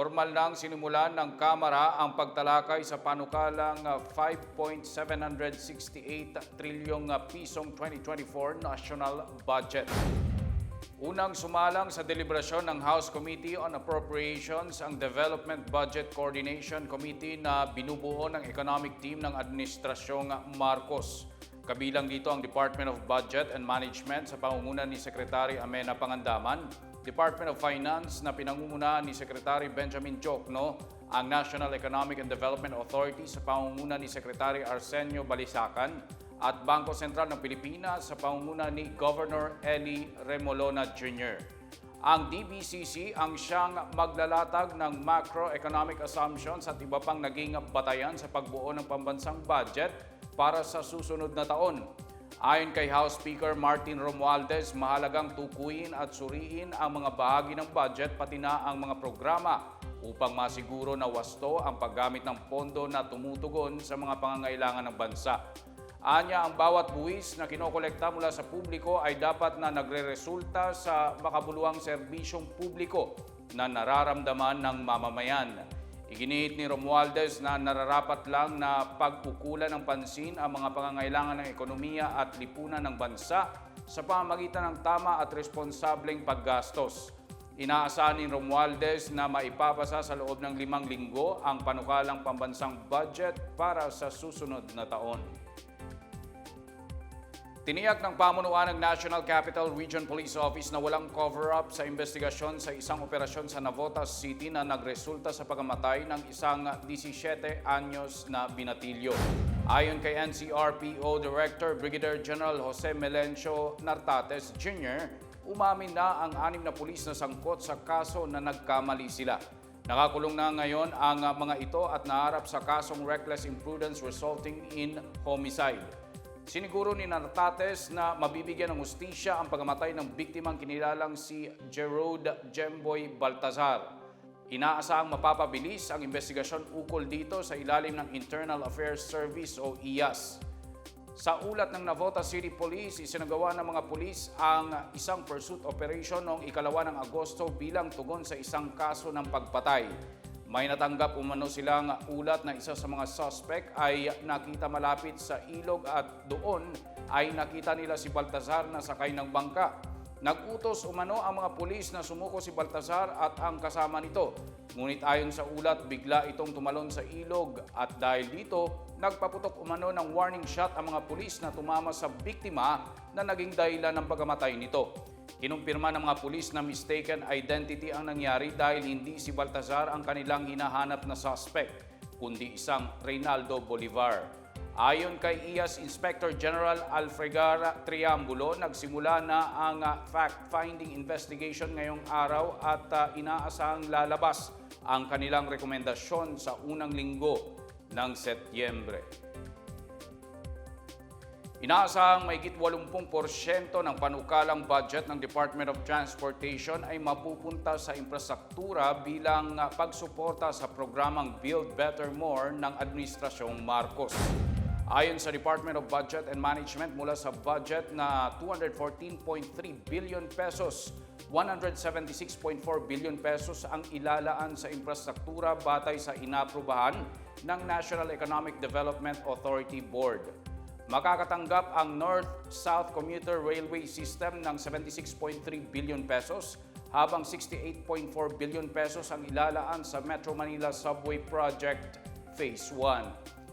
Formal nang sinimulan ng Kamara ang pagtalakay sa panukalang ah, 5.768 trilyong ah, pisong 2024 national budget. Unang sumalang sa deliberasyon ng House Committee on Appropriations ang Development Budget Coordination Committee na binubuo ng economic team ng Administrasyong Marcos. Kabilang dito ang Department of Budget and Management sa pangunguna ni Secretary Amena Pangandaman, Department of Finance na pinangunguna ni Secretary Benjamin Chokno, ang National Economic and Development Authority sa pangunguna ni Secretary Arsenio Balisacan, at Bangko Sentral ng Pilipinas sa pangunguna ni Governor Eli Remolona Jr. Ang DBCC ang siyang maglalatag ng macroeconomic assumptions at iba pang naging batayan sa pagbuo ng pambansang budget para sa susunod na taon. Ayon kay House Speaker Martin Romualdez, mahalagang tukuyin at suriin ang mga bahagi ng budget pati na ang mga programa upang masiguro na wasto ang paggamit ng pondo na tumutugon sa mga pangangailangan ng bansa. Anya, ang bawat buwis na kinokolekta mula sa publiko ay dapat na nagre-resulta sa makabuluhang serbisyong publiko na nararamdaman ng mamamayan. Iginit ni Romualdez na nararapat lang na pagkukulan ng pansin ang mga pangangailangan ng ekonomiya at lipunan ng bansa sa pamamagitan ng tama at responsableng paggastos. Inaasahan ni Romualdez na maipapasa sa loob ng limang linggo ang panukalang pambansang budget para sa susunod na taon. Tiniyak ng pamunuan ng National Capital Region Police Office na walang cover-up sa investigasyon sa isang operasyon sa Navotas City na nagresulta sa pagkamatay ng isang 17 anyos na binatilyo. Ayon kay NCRPO Director Brigadier General Jose Melencio Nartates Jr., umamin na ang anim na pulis na sangkot sa kaso na nagkamali sila. Nakakulong na ngayon ang mga ito at naharap sa kasong reckless imprudence resulting in homicide. Siniguro ni Nartates na mabibigyan ng hustisya ang pagkamatay ng biktimang kinilalang si Gerard Jemboy Baltazar. Inaasahang mapapabilis ang investigasyon ukol dito sa ilalim ng Internal Affairs Service o IAS. Sa ulat ng Navotas City Police, isinagawa ng mga pulis ang isang pursuit operation noong ikalawa ng Agosto bilang tugon sa isang kaso ng pagpatay. May natanggap umano silang ulat na isa sa mga suspect ay nakita malapit sa ilog at doon ay nakita nila si Baltazar na sakay ng bangka. Nagutos umano ang mga pulis na sumuko si Baltazar at ang kasama nito. Ngunit ayon sa ulat, bigla itong tumalon sa ilog at dahil dito, nagpaputok umano ng warning shot ang mga pulis na tumama sa biktima na naging dahilan ng pagkamatay nito. Kinumpirma ng mga pulis na mistaken identity ang nangyari dahil hindi si Baltazar ang kanilang hinahanap na suspect, kundi isang Reynaldo Bolivar. Ayon kay IAS Inspector General Alfregar Triambulo, nagsimula na ang ah, fact-finding investigation ngayong araw at ah, inaasahang lalabas ang kanilang rekomendasyon sa unang linggo ng Setyembre. Inaasahang mahigit 80% ng panukalang budget ng Department of Transportation ay mapupunta sa infrastruktura bilang ah, pagsuporta sa programang Build Better More ng Administrasyong Marcos. Ayon sa Department of Budget and Management mula sa budget na 214.3 billion pesos, 176.4 billion pesos ang ilalaan sa infrastruktura batay sa inaprubahan ng National Economic Development Authority Board. Makakatanggap ang North-South Commuter Railway System ng 76.3 billion pesos habang 68.4 billion pesos ang ilalaan sa Metro Manila Subway Project Phase 1.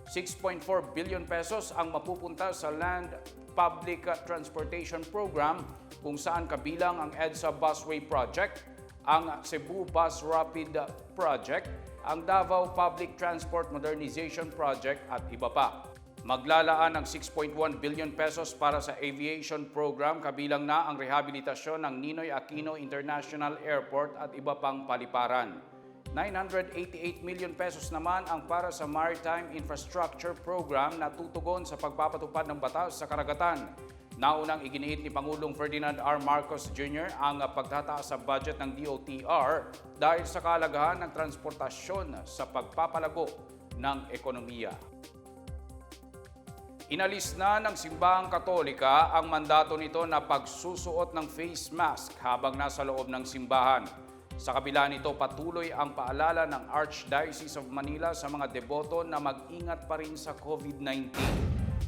6.4 billion pesos ang mapupunta sa Land Public Transportation Program kung saan kabilang ang EDSA Busway Project, ang Cebu Bus Rapid Project, ang Davao Public Transport Modernization Project at iba pa. Maglalaan ng 6.1 billion pesos para sa aviation program kabilang na ang rehabilitasyon ng Ninoy Aquino International Airport at iba pang paliparan. 988 million pesos naman ang para sa Maritime Infrastructure Program na tutugon sa pagpapatupad ng batas sa karagatan. Naunang iginiit ni Pangulong Ferdinand R. Marcos Jr. ang pagtataas sa budget ng DOTR dahil sa kalagahan ng transportasyon sa pagpapalago ng ekonomiya. Inalis na ng simbahang katolika ang mandato nito na pagsusuot ng face mask habang nasa loob ng simbahan. Sa kabila nito, patuloy ang paalala ng Archdiocese of Manila sa mga deboto na mag-ingat pa rin sa COVID-19.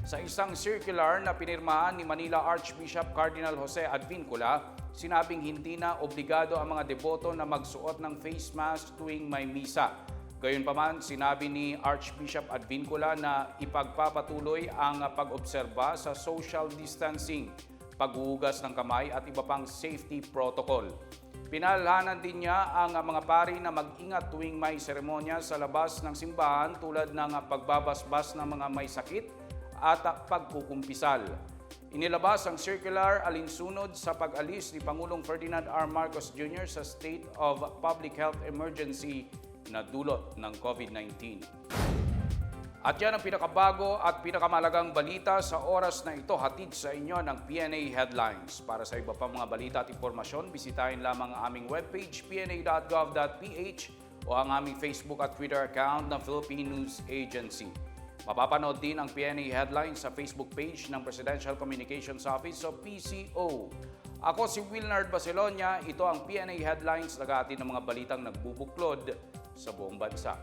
Sa isang circular na pinirmahan ni Manila Archbishop Cardinal Jose Advincula, sinabing hindi na obligado ang mga deboto na magsuot ng face mask tuwing may misa. Gayunpaman, sinabi ni Archbishop Advincula na ipagpapatuloy ang pag-obserba sa social distancing, paghuhugas ng kamay at iba pang safety protocol. Pinalhanan din niya ang mga pari na mag-ingat tuwing may seremonya sa labas ng simbahan tulad ng pagbabasbas ng mga may sakit at pagkukumpisal. Inilabas ang circular alinsunod sa pag-alis ni Pangulong Ferdinand R. Marcos Jr. sa state of public health emergency na dulot ng COVID-19. At yan ang pinakabago at pinakamalagang balita sa oras na ito hatid sa inyo ng PNA Headlines. Para sa iba pang mga balita at impormasyon, bisitahin lamang ang aming webpage pna.gov.ph o ang aming Facebook at Twitter account ng Philippine News Agency. Mapapanood din ang PNA Headlines sa Facebook page ng Presidential Communications Office o PCO. Ako si Wilnard Baselonia, ito ang PNA Headlines, nagati ng mga balitang nagbubuklod sa buong bansa.